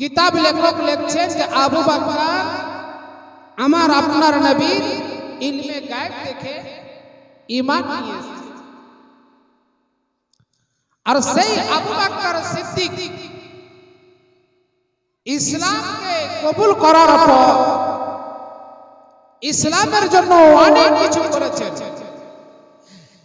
কিতাব লেখক লিখছেন যে আবু বাক্কার আমার আপনার নবী ইলমে গায়েব দেখে ঈমান নিয়ে আর সেই আবু বাক্কার সিদ্দিক ইসলামকে কবুল করার পর ইসলামের জন্য অনেক কিছু করেছেন।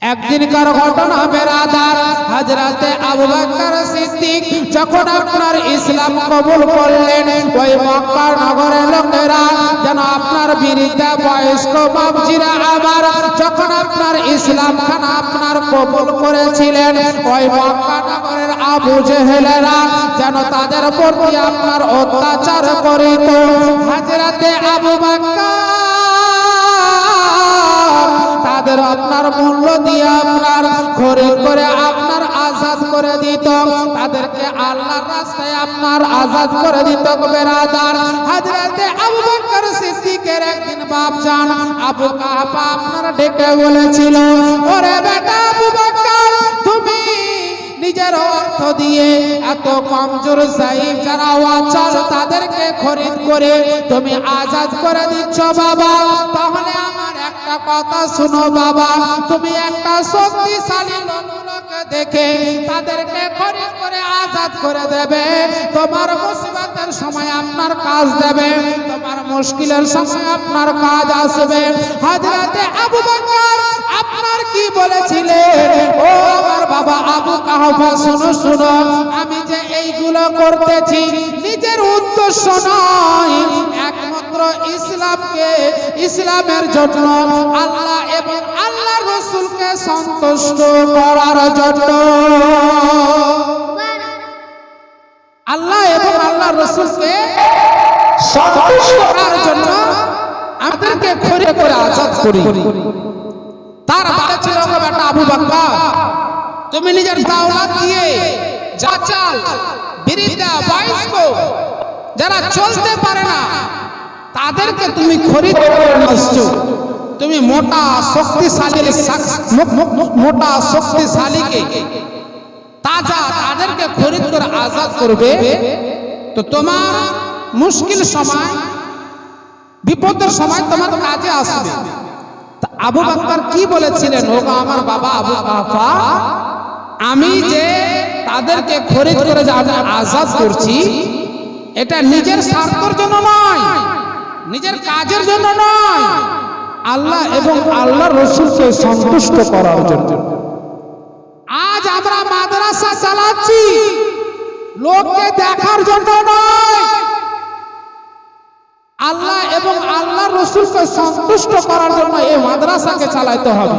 একদিনকার ঘটনা বেরাদার হজরতে আবু বকর সিদ্দিক যখন আপনার ইসলাম কবুল করলেন, ওই মক্কা নগরের লোকেরা, যেন আপনার বিরুদ্ধে বয়স্ক বাবজিরা আবার যখন আপনার ইসলাম খান আপনার কবুল করেছিলেন, ওই মক্কা নগরের আবু জেহেলেরা যেন তাদের প্রতি আপনার অত্যাচার করিত। হজরতে আবু বকর তাদের আপনার মূল্য দিয়ে আপনার খরিদ করে আপনার আজাদ করে দিত। তাদেরকে আল্লাহর রাস্তায় আপনার আজাদ করে দিত বেরাদার। হাজরাতে আবু বকর সিদ্দিকের একদিন বাপ জান আবু কাহাবা আপনার ডেকে বলেছিল, ওরে বেটা আবু বকর, তুমি নিজের অর্থ দিয়ে এত কমজোর সাহিব যারা অচল তাদেরকে খরিদ করে তুমি আজাদ করে দিচ্ছ বাবা। তাহলে একটা কথা শুনো বাবা। তুমি একটা শক্তিশালী লোককে দেখে তাদেরকে খরিদ করে আজাদ করে দেবে। তোমার মুসিবতের সময় আপনার কাজ দেবে। তোমার মুশকিলের সময় আপনার কাজ আসবে। হাজরাতে আবু বকর আপনার কি বলেছিলেন? ও আমার বাবা আবু কাহফা, শুনো শুনো। আমি যে এইগুলো করতেছি, নিজের উদ্দেশ্য নয়। একমাত্র ইসলামকে ইসলামের জন্য আল্লাহ এবং আল্লাহ রসুলকে সন্তুষ্ট করার জন্য। আল্লাহ এবং আল্লাহ রসুলকে সন্তুষ্ট করার জন্য আমাদেরকে খরে করে আজাদ করি। তার বাবা ছিল বেটা আবু বাক্কা। তুমি নিজের দাওলাত দিয়ে যা চাল বিরিদা বয়স্ক, যারা চলতে পারে না তাদেরকে তুমি খরিদ করে আসছো তুমি মোটা, শক্তিশালী মোটা, শক্তিশালীকে তাজা তাদেরকে খরিদ করে আজাদ করবে। তো তোমার মুশকিল সময়, বিপদের সময় তোমার কাজে আসবে। আবু বাক্কার কি বলেছিলেন? ও আমার বাবা আবু কাফা আমি যে তাদেরকে খরিদ করে আজাদ করছি, এটা নিজের স্বার্থের জন্য নয়। নিজের কাজের জন্য নয়। আল্লাহ এবং আল্লাহ রসুলকে সন্তুষ্ট করার জন্য। আজ আমরা মাদ্রাসা চালাচ্ছি। লোককে দেখার জন্য নয়। আল্লাহ এবং আল্লাহ রসুলকে সন্তুষ্ট করার জন্য এই মাদ্রাসাকে চালাইতে হবে।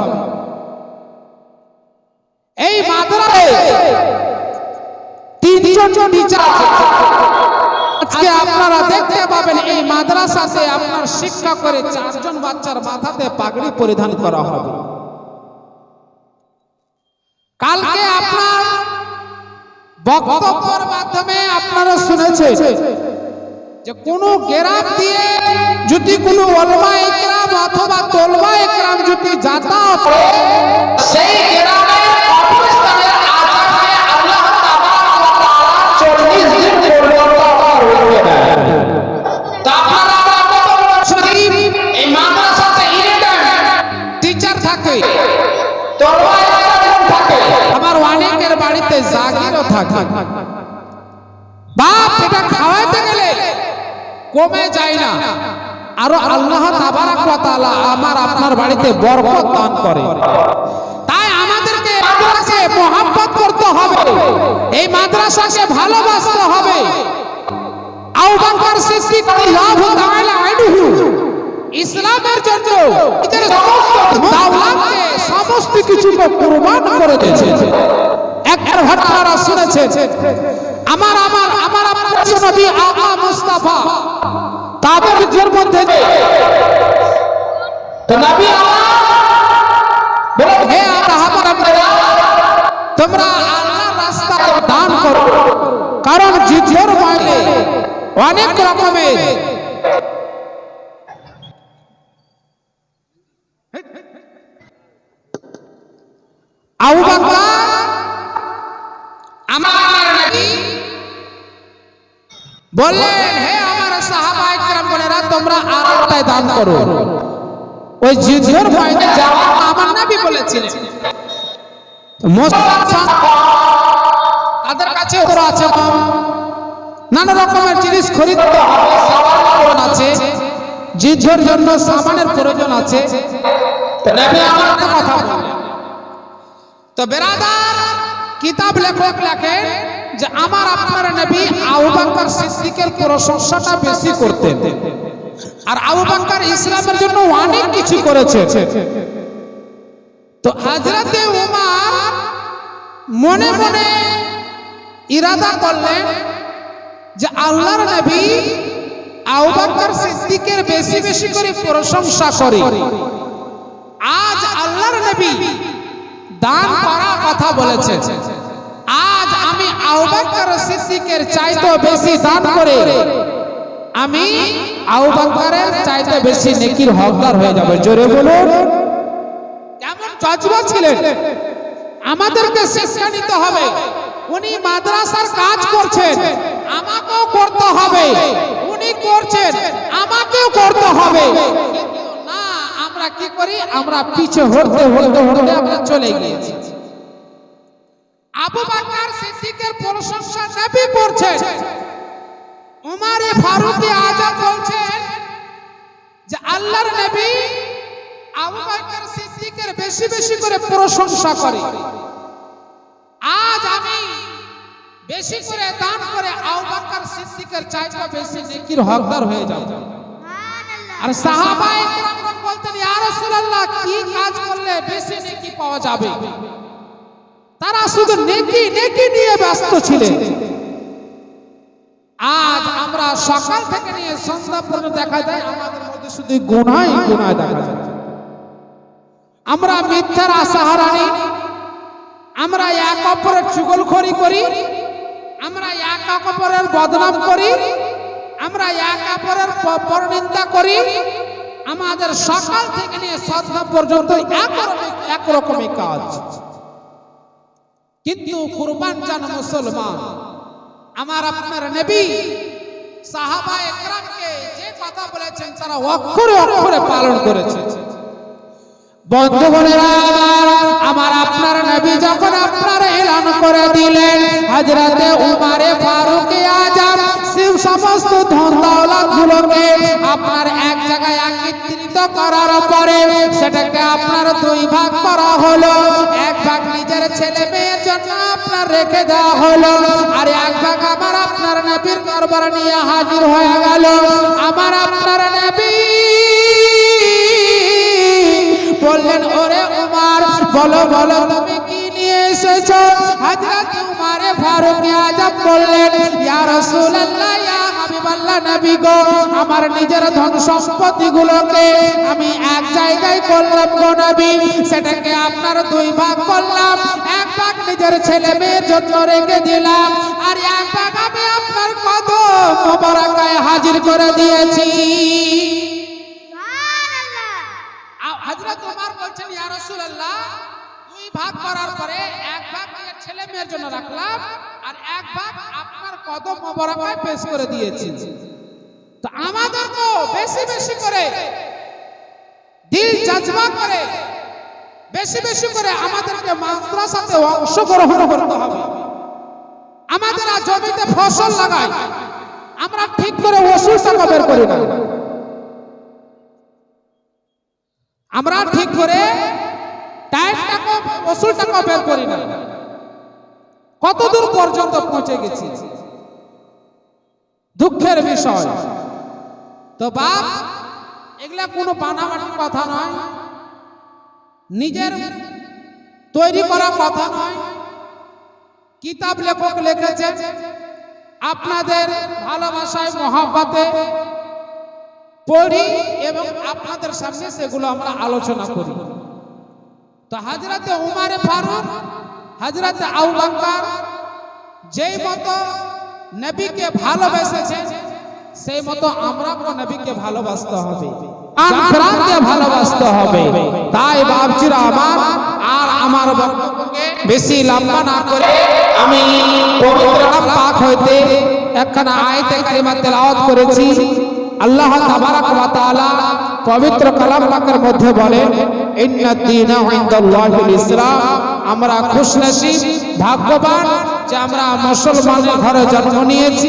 এই মাদ্রাসায় তিনজন টিচার এই মাদ্রাসাতে আপনার শিক্ষা করে চারজন বাচ্চার মাথাতে পাগড়ি পরিধান করা হবে। কালকে আপনার বক্তব্যের মাধ্যমে আপনারা শুনেছেন যে কোন গ্রাম দিয়ে যদি কোনো অলমা একরাম অথবা তলমা একরাম যদি যাতায়াত সেই গ্রামের থাকে। আমার অনেকের বাড়িতে জাগিরও থাকে। বাপ এটা খাওয়াইতে গেলে কমে যায় না। আরও আল্লাহ আমার আপনার বাড়িতে বরকত দান করে। তাই আমাদেরকে মাদ্রাসাকে করতে হবে। এই মাদ্রাসাকে ভালোবাসতে হবে। আবু বকর সিদ্দিক রাদিয়াল্লাহু তাআলা আনহু ইসলামের জন্য সমস্ত কিছুকে কুরবান করে দিয়েছে। একবার ঘটনারা শুনেছেন আমার আমার আমার আপনার নবী আকা মুস্তাফা তাদের মধ্যে তো নবী বলে হে আপনারা তোমরা আল্লাহর রাস্তা দান করো। কারণ যুদ্ধের ময়লে অনেক রকমের বললেন, হে আমার সাহাবা একরাম বোনেরা, তোমরা আরেকটাই দান করো। ওই যুদ্ধের ময়দানে যাওয়া আমার নবী বলেছিলেন। তো তাদের কাছে ওরা আছে, নানা রকমের জিনিস প্রয়োজন আছে যুদ্ধের জন্য সামানের প্রয়োজন আছে। তো কথা তো বেরাদার, কিতাব লেখক লেখেন যে আমার আপনার নবী আবু বকর সিদ্দিকের প্রশংসাটা বেশি করতেন। আর আবু বকর ইসলামের জন্য অনেক কিছু করেছে তো হযরতে উমর মনে মনে ইরাদা করলেন যে আল্লাহর নবী আবু বকর সিদ্দিকের বেশি বেশি করে প্রশংসা করে। আজ আল্লাহর নবী দান করার কথা বলেছে আমি আবু বকর সিদ্দিকের চাইতে বেশি দান করে। আমি আবু চাইতে বেশি নেকির হকদার হয়ে যাবে। জোরে বলুন। কেমন জজবা ছিলেন? আমাদেরকে শিক্ষা নিতে হবে। উনি মাদ্রাসার কাজ করছেন। আমাকেও করতে হবে। উনি করছেন। আমাকেও করতে হবে। না, আমরা কি করি? আমরা পিছে হটতে হটতে হটতে আমরা চলে গিয়েছি। আবু বকর সিদ্দিকের প্রশংসা নবী করছেন উমারে ফারুকি আজম বলছেন যে আল্লাহর নবী আবু বকর সিদ্দিকের বেশি বেশি করে প্রশংসা করে। আজ আমি বেশি করে দান করে আবু বকর সিদ্দিকের চাইতে বেশি নেকির হকদার হয়ে যাব। আর সাহাবায়ে কেরামগণ বলতেন ইয়া রাসূলুল্লাহ কি কাজ করলে বেশি নেকি পাওয়া যাবে? তারা শুধু নেকি নেকি নিয়ে ব্যস্ত ছিলেন। আজ আমরা সকাল থেকে নিয়ে সন্ধ্যা পর্যন্ত দেখা যায়, আমাদের মধ্যে শুধু গুনাই গুনাহ দেখা যায়। আমরা মিথ্যার আশাহারা নেই। আমরা এক অপরের চুগলখড়ি করি। আমরা এক অপরের বদনাম করি। আমরা এক অপরের পরনিন্দা করি। আমাদের সকাল থেকে নিয়ে সন্ধ্যা পর্যন্ত একরকম একরকমই কাজ। কিন্তু কুরবান জান মুসলমান। আমার আপনার নবী সাহাবা একরামকে যে কথা বলেছেন, তারা অক্ষরে অক্ষরে পালন করেছে। বন্ধুগণেরা, আমার আপনার নবী যখন আপনার এলান করে দিলেন, হযরতে উমারে, ফারুক, আজম শিব সমস্ত ধন দৌলত গুলোকে আপনার এক জায়গায় একত্রিত করার পরে সেটাকে আপনার দুই ভাগ করা হলো। এক ভাগ নিজের ছেলে মেয়ের জন্য আপনার রেখে দেওয়া হলো। আর এক ভাগ আমার আপনার নবীর দরবার নিয়ে হাজির হয়ে গেল। আমার আপনার নবী বললেন, ওরে উমার, বলো বলো, তুমি কি নিয়ে এসেছ? হযরত উমারে ফারুক আজম বললেন, ইয়া রাসূলুল্লাহ হাবিবাল্লাহ নবী গো আমার নিজের ধন সম্পত্তি গুলোকে আমি এক জায়গায় করলাম গো নবী। সেটাকে আপনার দুই ভাগ করলাম এক ভাগ নিজের ছেলে মেয়ের জন্য রেখে দিলাম আর এক ভাগ আমি আপনার কত মোবারকায় হাজির করে দিয়েছি। বলছেন ইয়া রাসূলুল্লাহ দুই ভাগ করার পরে এক ভাগ ছেলে মেয়ের জন্য রাখলাম আর এক ভাগ আপনার কদম মোবারকায় পেশ করে দিয়েছি। তো আমাদেরকেও বেশি বেশি করে দিল জজবা করে, বেশি বেশি করে আমাদেরকে মাদ্রাসাতে অংশগ্রহণ করতে হবে। আমাদের জমিতে ফসল লাগাই, আমরা ঠিক করে ওষুধ টাকা বের করি না। আমরা ঠিক করে টাইম টাকা ওষুধ টাকা বের করি না। কতদূর পর্যন্ত পৌঁছে গেছি? দুঃখের বিষয়। তো বাপ, এগুলা কোনো বানাবাটির কথা নয়। নিজের তৈরি করা কথা নয়। কিতাব লেখক লিখেছেন, আপনাদের ভালোবাসায়, মহাব্বতে পড়ি এবং আপনাদের সামনে সেগুলো আমরা আলোচনা করি। তো হাজরাতে উমারে ফারুক হাজরাতে আবু বকর যেই মতো নবীকে ভালোবেসেছেন সেই মতো আমরাও নবীকে ভালোবাসতে হবে। প্রাণকে ভালোবাসতে হবে। তাই বাপজিরা আমার আর আমার বক্তব্যকে বেশি লম্বা না করে আমি পবিত্র পাক হইতে একখানা আয়াতে কারিমা তেলাওয়াত করেছি। আল্লাহ তাবারাক ওয়া তাআলা পবিত্র কালাম পাকের মধ্যে বলেন আমরা খুশনসিব ভাগ্যবান যে আমরা মুসলমানের ঘরে জন্ম নিয়েছি।